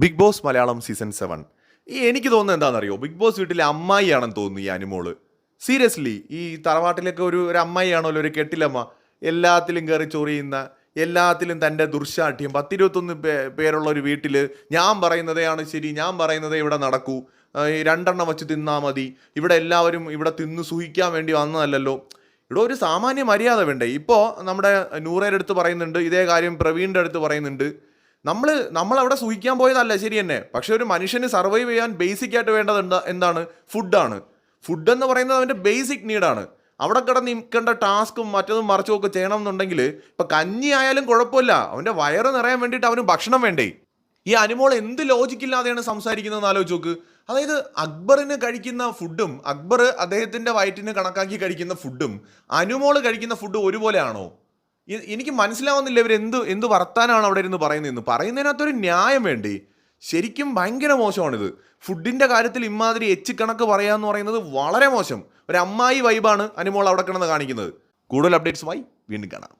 Big boss Malayalam season seven. ഈ എനിക്ക് തോന്നുന്നത് എന്താണെന്നറിയോ? ബിഗ് ബോസ് വീട്ടിലെ അമ്മായിയാണെന്ന് തോന്നുന്നു ഈ അനുമോൾ. സീരിയസ്ലി ഈ തറവാട്ടിലൊക്കെ ഒരു ഒരു അമ്മായിയാണല്ലോ ഒരു കെട്ടിലമ്മ? എല്ലാത്തിലും കയറി ചൊറിയുന്ന എല്ലാത്തിലും തന്റെ ദുർശാഠ്യം. പത്തിരുപത്തൊന്ന് പേ- പേരുള്ള ഒരു വീട്ടിൽ ഞാൻ പറയുന്നതേയാണ് ശരി ഞാൻ പറയുന്നതേ ഇവിടെ നടക്കൂ. രണ്ടെണ്ണം വെച്ച് തിന്നാൽ മതി. ഇവിടെ എല്ലാവരും ഇവിടെ തിന്ന് സൂഹിക്കാൻ വേണ്ടി വന്നതല്ലല്ലോ. ഇവിടെ ഒരു സാമാന്യ മര്യാദ വേണ്ടേ? ഇപ്പോൾ നമ്മുടെ നൂറേന്റെ അടുത്ത് പറയുന്നുണ്ട് ഇതേ കാര്യം പ്രവീണിന്റെ അടുത്ത് പറയുന്നുണ്ട്. നമ്മൾ നമ്മൾ അവിടെ സൂഹിക്കാൻ പോയതല്ല ശരി തന്നെ പക്ഷെ ഒരു മനുഷ്യന് സർവൈവ് ചെയ്യാൻ ബേസിക് ആയിട്ട് വേണ്ടത് എന്താ എന്താണ്? ഫുഡാണ് ഫുഡ് എന്ന് പറയുന്നത് അവന്റെ ബേസിക് നീഡാണ് അവിടെ കിടന്ന് നിൽക്കേണ്ട ടാസ്കും മറ്റതും മറിച്ചും ഒക്കെ ചെയ്യണം എന്നുണ്ടെങ്കിൽ ഇപ്പം കഞ്ഞി ആയാലും കുഴപ്പമില്ല. അവന്റെ വയറ് നിറയാൻ വേണ്ടിയിട്ട് അവന് ഭക്ഷണം വേണ്ടേ? ഈ അനുമോൾ എന്ത് ലോജിക്കില്ലാതെയാണ് സംസാരിക്കുന്നതെന്ന് ആലോചിച്ച് നോക്ക്. അതായത് അക്ബറിന് കഴിക്കുന്ന ഫുഡും അക്ബർ അദ്ദേഹത്തിന്റെ വയറ്റിന് കണക്കാക്കി കഴിക്കുന്ന ഫുഡും അനുമോൾ കഴിക്കുന്ന ഫുഡും ഒരുപോലെയാണോ? എനിക്ക് മനസ്സിലാവുന്നില്ല ഇവർ എന്ത് എന്ത് വർത്താനാണ് അവിടെ ഇരുന്ന് പറയുന്നതെന്ന്. പറയുന്നതിനകത്തൊരു ന്യായം വേണ്ടേ? ശരിക്കും ഭയങ്കര മോശമാണിത്. ഫുഡിന്റെ കാര്യത്തിൽ ഇമാതിരി എച്ച് കണക്ക് പറയാന്ന് പറയുന്നത് വളരെ മോശം. ഒരു അമ്മായി വൈബാണ് അനുമോൾ അവിടെ കിടന്ന് കാണിക്കുന്നത്. കൂടുതൽ അപ്ഡേറ്റ്സുമായി വീണ്ടും കാണാം.